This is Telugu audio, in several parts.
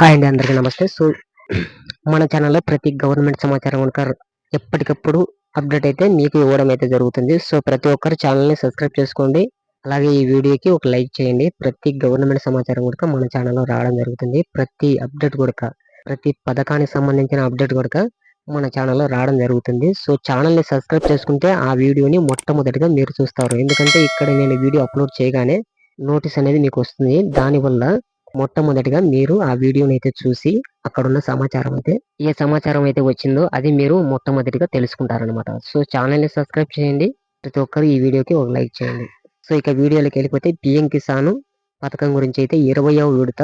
హాయ్ అండి అందరికీ నమస్తే. సో మన ఛానల్లో ప్రతి గవర్నమెంట్ సమాచారం కనుక ఎప్పటికప్పుడు అప్డేట్ అయితే మీకు ఇవ్వడం అయితే జరుగుతుంది. సో ప్రతి ఒక్కరు ఛానల్ని సబ్స్క్రైబ్ చేసుకోండి. అలాగే ఈ వీడియోకి ఒక లైక్ చేయండి. ప్రతి గవర్నమెంట్ సమాచారం కూడా మన ఛానల్లో రావడం జరుగుతుంది. ప్రతి అప్డేట్ కూడా ప్రతి పథకానికి సంబంధించిన అప్డేట్ కూడా మన ఛానల్లో రావడం జరుగుతుంది. సో ఛానల్ని సబ్స్క్రైబ్ చేసుకుంటే ఆ వీడియోని మొట్టమొదటిగా మీరు చూస్తారు. ఎందుకంటే ఇక్కడ నేను వీడియో అప్లోడ్ చేయగానే నోటీస్ అనేది మీకు వస్తుంది. దానివల్ల మొట్టమొదటిగా మీరు ఆ వీడియోని అయితే చూసి అక్కడున్న సమాచారం అయితే ఏ సమాచారం అయితే వచ్చిందో అది మీరు మొట్టమొదటిగా తెలుసుకుంటారనమాట సో ఛానల్ని సబ్స్క్రైబ్ చేయండి. ప్రతి ఒక్కరు ఈ వీడియోకి ఒక లైక్ చేయండి. సో ఇక వీడియోలోకి వెళ్ళిపోతే పిఎం కిసాన్ పథకం గురించి అయితే ఇరవయవ విడత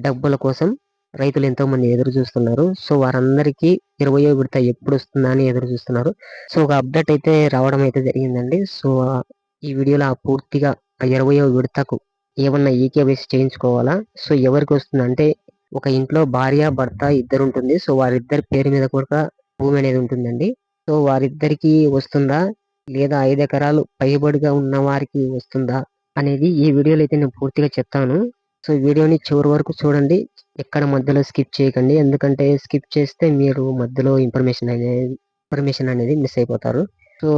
డబ్బుల కోసం రైతులు ఎంతో మంది ఎదురు చూస్తున్నారు. సో వారందరికీ ఇరవయో విడత ఎప్పుడు వస్తుందా అని ఎదురు చూస్తున్నారు. సో ఒక అప్డేట్ అయితే రావడం అయితే జరిగిందండి. సో ఈ వీడియోలో ఆ పూర్తిగా ఇరవయో విడతకు ఏమన్నా ఈకేవైసీ చేయించుకోవాలా? సో ఎవరికి వస్తుంది అంటే ఒక ఇంట్లో భార్య భర్త ఇద్దరు ఉంటుంది సో వారిద్దరి పేరు మీద కూడా భూమి అనేది ఉంటుందండి. సో వారిద్దరికి వస్తుందా? లేదా ఐదు ఎకరాలు పైబడిగా ఉన్న వారికి వస్తుందా? అనేది ఈ వీడియోలో అయితే నేను పూర్తిగా చెప్తాను. సో వీడియోని చివరి వరకు చూడండి. ఎక్కడ మధ్యలో స్కిప్ చేయకండి. ఎందుకంటే స్కిప్ చేస్తే మీరు మధ్యలో ఇన్ఫర్మేషన్ అనేది ఇన్ఫర్మేషన్ అనేది మిస్ అయిపోతారు. సో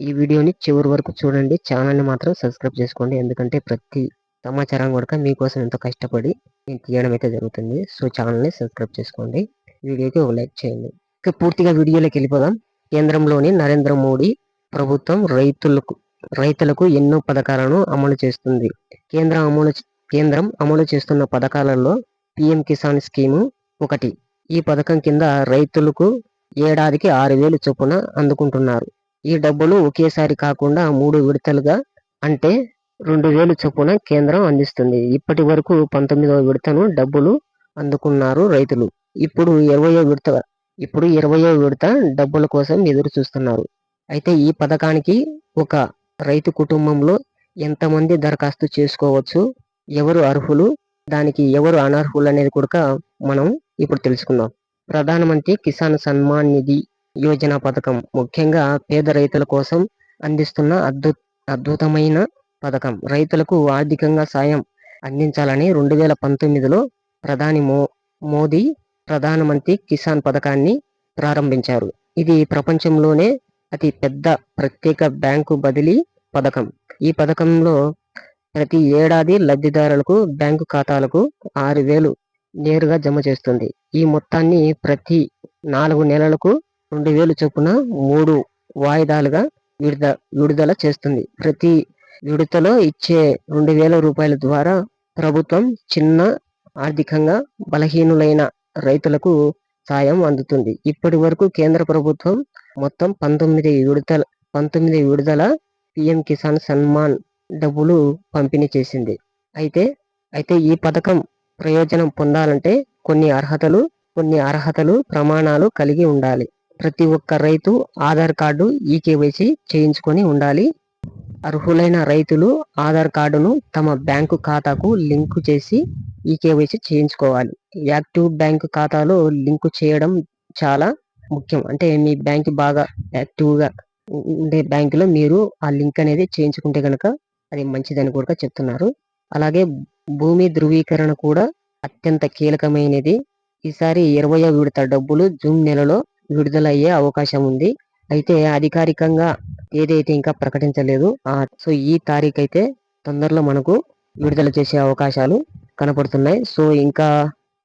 ఈ వీడియోని చివరి వరకు చూడండి. ఛానల్ని మాత్రం సబ్స్క్రైబ్ చేసుకోండి. ఎందుకంటే ప్రతి సమాచారం కొడక మీకోసం ఎంతో కష్టపడి నేను తీయడం అయితే జరుగుతుంది. సో ఛానల్ని సబ్స్క్రైబ్ చేసుకోండి. వీడియోకి ఒక లైక్ చేయండి. ఇక పూర్తిగా వీడియోలోకి వెళ్ళిపోదాం. కేంద్రంలోని నరేంద్ర మోడీ ప్రభుత్వం రైతులకు రైతులకు ఎన్నో పథకాలను అమలు చేస్తుంది. కేంద్రం అమలు కేంద్రం అమలు చేస్తున్న పథకాలలో పిఎం కిసాన్ స్కీము ఒకటి. ఈ పథకం కింద రైతులకు ఏడాదికి ఆరు వేలు చొప్పున అందుకుంటున్నారు. ఈ డబ్బులు ఒకేసారి కాకుండా మూడు విడతలుగా అంటే రెండు వేలు చొప్పున కేంద్రం అందిస్తుంది. ఇప్పటి వరకు పంతొమ్మిదవ విడతను డబ్బులు అందుకున్నారు రైతులు. ఇప్పుడు ఇరవయో విడత ఇప్పుడు ఇరవయో విడత డబ్బుల కోసం ఎదురు చూస్తున్నారు అయితే ఈ పథకానికి ఒక రైతు కుటుంబంలో ఎంతమంది దరఖాస్తు చేసుకోవచ్చు? ఎవరు అర్హులు? దానికి ఎవరు అనర్హులు అనేది కూడా మనం ఇప్పుడు తెలుసుకుందాం. ప్రధానమంత్రి కిసాన్ సన్మాన్ నిధి యోజన పథకం ముఖ్యంగా పేద రైతుల కోసం అందిస్తున్న అద్భుత అద్భుతమైన పథకం. రైతులకు ఆర్థికంగా సాయం అందించాలని రెండు వేల పంతొమ్మిదిలో ప్రధాని మో మోదీ ప్రధానమంత్రి కిసాన్ పథకాన్ని ప్రారంభించారు. ఇది ప్రపంచంలోనే అతి పెద్ద ప్రత్యేక బ్యాంకు బదిలీ పథకం. ఈ పథకంలో ప్రతి ఏడాది లబ్ధిదారులకు బ్యాంకు ఖాతాలకు ఆరు వేలు నేరుగా జమ చేస్తుంది. ఈ మొత్తాన్ని ప్రతి నాలుగు నెలలకు రెండు వేలు చొప్పున మూడు వాయిదాలుగా విడుద విడుదల చేస్తుంది. ప్రతి విడతలో ఇచ్చే రెండు వేల రూపాయల ద్వారా ప్రభుత్వం చిన్న ఆర్థికంగా బలహీనులైన రైతులకు సాయం అందుతుంది. ఇప్పటి వరకు కేంద్ర ప్రభుత్వం మొత్తం పంతొమ్మిది విడతల పంతొమ్మిది విడుదల పిఎం కిసాన్ సన్మాన్ డబ్బులు పంపిణీ చేసింది. అయితే అయితే ఈ పథకం ప్రయోజనం పొందాలంటే కొన్ని అర్హతలు కొన్ని అర్హతలు ప్రమాణాలు కలిగి ఉండాలి. ప్రతి ఒక్క రైతు ఆధార్ కార్డు ఈకేవైసీ చేయించుకొని ఉండాలి. అర్హులైన రైతులు ఆధార్ కార్డును తమ బ్యాంకు ఖాతాకు లింకు చేసి ఈ కేవైసీ చేయించుకోవాలి. యాక్టివ్ బ్యాంకు ఖాతాలో లింకు చేయడం చాలా ముఖ్యం. అంటే మీ బ్యాంక్ బాగా యాక్టివ్గా ఉండే బ్యాంకులో మీరు ఆ లింక్ అనేది చేయించుకుంటే కనుక అది మంచిదని కూడా చెప్తున్నారు. అలాగే భూమి ధృవీకరణ కూడా అత్యంత కీలకమైనది. ఈసారి ఇరవయో విడత డబ్బులు జూన్ నెలలో విడుదలయ్యే అవకాశం ఉంది. అయితే అధికారికంగా ఏదైతే ఇంకా ప్రకటించలేదు ఆ సో ఈ తారీఖు అయితే తొందరలో మనకు విడుదల చేసే అవకాశాలు కనపడుతున్నాయి. సో ఇంకా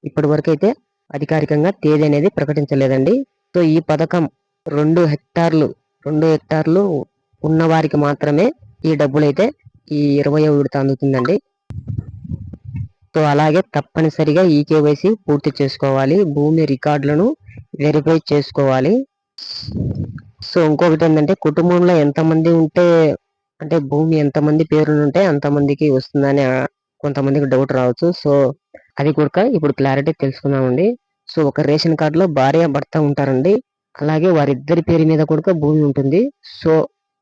ఇప్పటి వరకు అయితే అధికారికంగా తేదీ అనేది ప్రకటించలేదండి. సో ఈ పథకం రెండు హెక్టార్లు రెండు హెక్టార్లు ఉన్న వారికి మాత్రమే ఈ డబ్బులు అయితే ఈ ఇరవయో విడత అందుతుందండి. సో అలాగే తప్పనిసరిగా ఈ కేవైసీ పూర్తి చేసుకోవాలి. భూమి రికార్డులను వెరిఫై చేసుకోవాలి. సో ఇంకొకటి ఏంటంటే కుటుంబంలో ఎంతమంది ఉంటే అంటే భూమి ఎంతమంది పేరును ఉంటే అంతమందికి వస్తుందని కొంతమందికి డౌట్ రావచ్చు. సో అది కూడా ఇప్పుడు క్లారిటీ తెలుసుకుందామండి. సో ఒక రేషన్ కార్డులో భార్య భర్త ఉంటారండి. అలాగే వారిద్దరి పేరు మీద కూడా భూమి ఉంటుంది. సో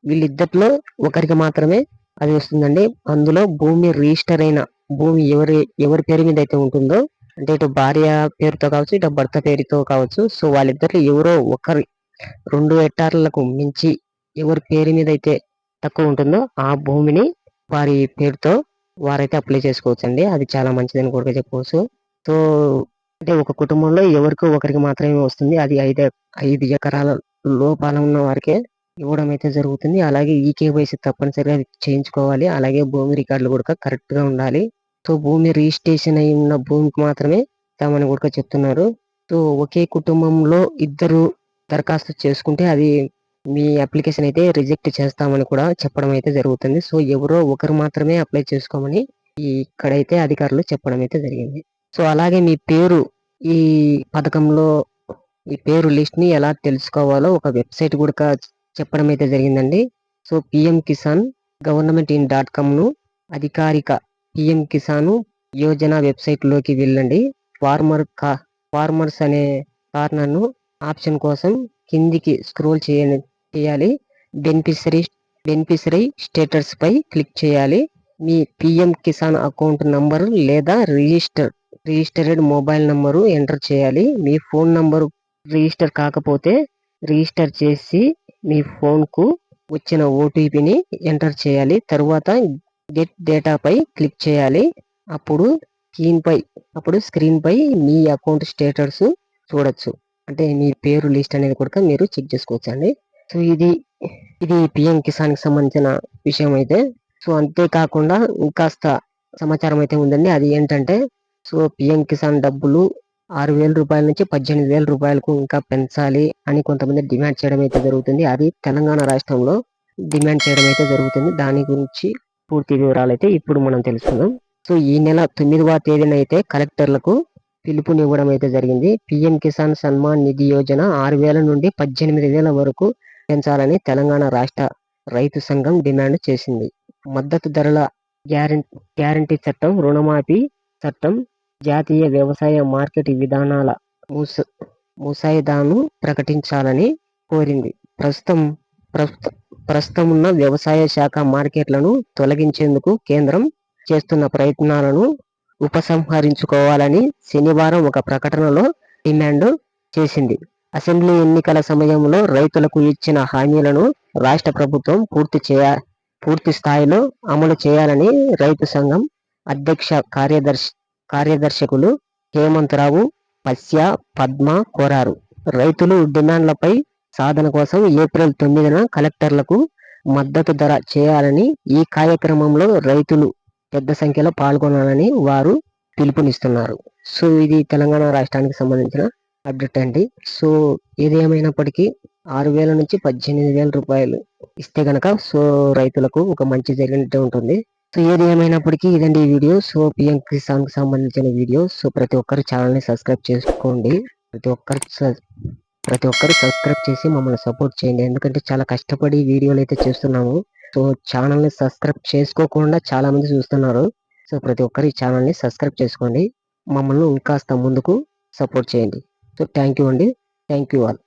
వీళ్ళిద్దరిలో ఒకరికి మాత్రమే అది వస్తుందండి. అందులో భూమి రిజిస్టర్ అయిన భూమి ఎవరి ఎవరి పేరు మీద అయితే ఉంటుందో అంటే ఇటు భార్య పేరుతో కావచ్చు ఇటు భర్త పేరుతో కావచ్చు సో వాళ్ళిద్దరు ఎవరో ఒకరి రెండు హెక్టార్లకు మించి ఎవరి పేరు మీద అయితే తక్కువ ఉంటుందో ఆ భూమిని వారి పేరుతో వారైతే అప్లై చేసుకోవచ్చు అండి అది చాలా మంచిదని కూడా చెప్పవచ్చు. సో అంటే ఒక కుటుంబంలో ఎవరికో ఒకరికి మాత్రమే వస్తుంది. అది ఐదు ఐదు ఎకరాల లోపాల ఉన్న వారికే ఇవ్వడం అయితే జరుగుతుంది. అలాగే ఈ కేవైసీ తప్పనిసరిగా చేయించుకోవాలి. అలాగే భూమి రికార్డులు కూడా కరెక్ట్గా ఉండాలి. సో భూమి రిజిస్ట్రేషన్ అయి ఉన్న భూమికి మాత్రమే ఇస్తామని కూడా చెప్తున్నారు. సో ఒకే కుటుంబంలో ఇద్దరు దరఖాస్తు చేసుకుంటే అది మీ అప్లికేషన్ అయితే రిజెక్ట్ చేస్తామని కూడా చెప్పడం అయితే జరుగుతుంది. సో ఎవరో ఒకరు మాత్రమే అప్లై చేసుకోమని ఇక్కడైతే అధికారులు చెప్పడం అయితే జరిగింది. సో అలాగే మీ పేరు ఈ పథకంలో ఈ పేరు లిస్ట్ని ఎలా తెలుసుకోవాలో ఒక వెబ్సైట్ కూడా చెప్పడం అయితే జరిగిందండి. So PM Kisan government in dot కామ్ను అధికారిక పిఎం కిసాన్ యోజన వెబ్సైట్లోకి వెళ్ళండి. ఫార్మర్ కా ఫార్మర్స్ అనే కార్నర్ను ఆప్షన్ కోసం కిందికి స్క్రోల్ చేయని చేయాలి. బెనిఫిషరీ బెనిఫిషరీ స్టేటస్ పై క్లిక్ చేయాలి. మీ పిఎం కిసాన్ అకౌంట్ నంబరు లేదా register registered mobile number enter చేయాలి. మీ ఫోన్ నంబరు రిజిస్టర్ కాకపోతే రిజిస్టర్ చేసి మీ ఫోన్కు వచ్చిన ఓటీపీని ఎంటర్ చేయాలి. తరువాత గెట్ డేటాపై క్లిక్ చేయాలి. అప్పుడు స్క్రీన్పై అప్పుడు స్క్రీన్పై మీ అకౌంట్ స్టేటస్ చూడొచ్చు. అంటే మీ పేరు లిస్ట్ అనేది కూడా మీరు చెక్ చేసుకోవచ్చు అండి సో ఇది ఇది పిఎం కిసాన్కి సంబంధించిన విషయం అయితే. సో అంతేకాకుండా ఇంకాస్త సమాచారం అయితే ఉందండి. అది ఏంటంటే సో పిఎం కిసాన్ డబ్బులు ఆరు వేల రూపాయల నుంచి పద్దెనిమిది వేల రూపాయలకు ఇంకా పెంచాలి అని కొంతమంది డిమాండ్ చేయడం అయితే జరుగుతుంది. అది తెలంగాణ రాష్ట్రంలో డిమాండ్ చేయడం అయితే జరుగుతుంది. దాని గురించి పూర్తి వివరాలు అయితే ఇప్పుడు మనం తెలుసుకుందాం. సో ఈ నెల తొమ్మిదవ తేదీన అయితే కలెక్టర్లకు పిలుపునివ్వడం అయితే జరిగింది. పిఎం కిసాన్ సన్మాన్ నిధి యోజన ఆరు వేల నుండి పద్దెనిమిది వేల వరకు పెంచాలని తెలంగాణ రాష్ట్ర రైతు సంఘం డిమాండ్ చేసింది. మద్దతు ధరల గ్యారంటీ చట్టం రుణమాఫీ చట్టం జాతీయ వ్యవసాయ మార్కెట్ విధానాల ముస ముసాయిదాను ప్రకటించాలని కోరింది. ప్రస్తుతం ప్రస్తుతం ఉన్న వ్యవసాయ శాఖ మార్కెట్లను తొలగించేందుకు కేంద్రం చేస్తున్న ప్రయత్నాలను ఉపసంహరించుకోవాలని శనివారం ఒక ప్రకటనలో డిమాండ్ చేసింది. అసెంబ్లీ ఎన్నికల సమయంలో రైతులకు ఇచ్చిన హామీలను రాష్ట్ర ప్రభుత్వం పూర్తి చేయ పూర్తి స్థాయిలో అమలు చేయాలని రైతు సంఘం అధ్యక్ష కార్యదర్శి కార్యదర్శకులు హేమంతరావు పశ్య పద్మ కోరారు. రైతులు డిమాండ్లపై సాధన కోసం ఏప్రిల్ తొమ్మిదిన కలెక్టర్లకు మద్దతు ధర చేయాలని ఈ కార్యక్రమంలో రైతులు పెద్ద సంఖ్యలో పాల్గొనాలని వారు పిలుపునిస్తున్నారు. సో ఇది తెలంగాణ రాష్ట్రానికి సంబంధించిన అప్డేట్ అండి. సో ఏది ఏమైనప్పటికీ ఆరు వేల నుంచి పద్దెనిమిది వేల రూపాయలు ఇస్తే గనక సో రైతులకు ఒక మంచి జరిగినట్టే ఉంటుంది. సో ఏది ఏమైనప్పటికీ ఇదండి ఈ వీడియో. సో పిఎం కిసాన్కి సంబంధించిన వీడియో. సో ప్రతి ఒక్కరు ఛానల్ని సబ్స్క్రైబ్ చేసుకోండి. ప్రతి ఒక్కరు ప్రతి ఒక్కరు సబ్స్క్రైబ్ చేసి మమ్మల్ని సపోర్ట్ చేయండి. ఎందుకంటే చాలా కష్టపడి వీడియోలు అయితే చేస్తున్నాము. సో ఛానల్ని సబ్స్క్రైబ్ చేసుకోకుండా చాలామంది చూస్తున్నారు. సో ప్రతి ఒక్కరు ఈ ఛానల్ని సబ్స్క్రైబ్ చేసుకోండి. మమ్మల్ని ఇంకాస్త ముందుకు సపోర్ట్ చేయండి. సో థ్యాంక్ యూ అండి. Thank you all.